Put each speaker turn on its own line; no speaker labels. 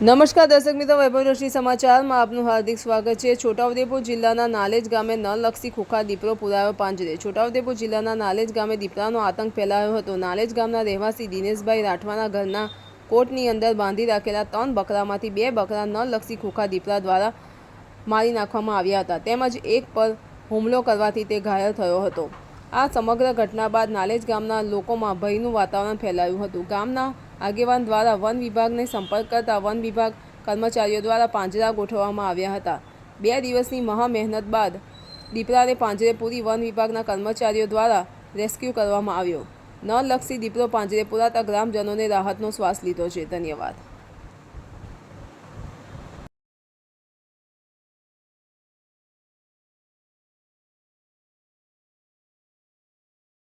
નમસ્કાર દર્શક મિત્રો વૈભવરશ્રી સમાચારમાં આપનું હાર્દિક સ્વાગત છે. છોટાઉદેપુર જિલ્લાના નાલેજ ગામે ન લક્ષી ખોખા દીપડો પુરાયો પાંજરે. છોટાઉદેપુર જિલ્લાના નાલેજ ગામે દીપડાનો આતંક ફેલાયો હતો. નાલેજ ગામના રહેવાસી દિનેશભાઈ રાઠવાના ઘરના કોટની અંદર બાંધી રાખેલા ત્રણ બકરામાંથી બે બકરા ન લક્ષી ખોખા દીપડા દ્વારા મારી નાખવામાં આવ્યા હતા. તેમજ એક પર હુમલો કરવાથી તે ઘાયલ થયો હતો. આ સમગ્ર ઘટના બાદ નાલેજ ગામના લોકોમાં ભયનું વાતાવરણ ફેલાયું હતું. ગામના આગેવાન દ્વારા વન વિભાગને સંપર્ક કરતા વન વિભાગ કર્મચારીઓ દ્વારા પાંજરા ગોઠવવામાં આવ્યા હતા. બે દિવસની મહા મહેનત બાદ દીપડાને પાંજરે પૂરી વન વિભાગના કર્મચારીઓ દ્વારા રેસ્ક્યુ કરવામાં આવ્યો. નલક્ષી દીપડો પાંજરે પુરાતા ગ્રામજનોને રાહતનો શ્વાસ લીધો છે. ધન્યવાદ.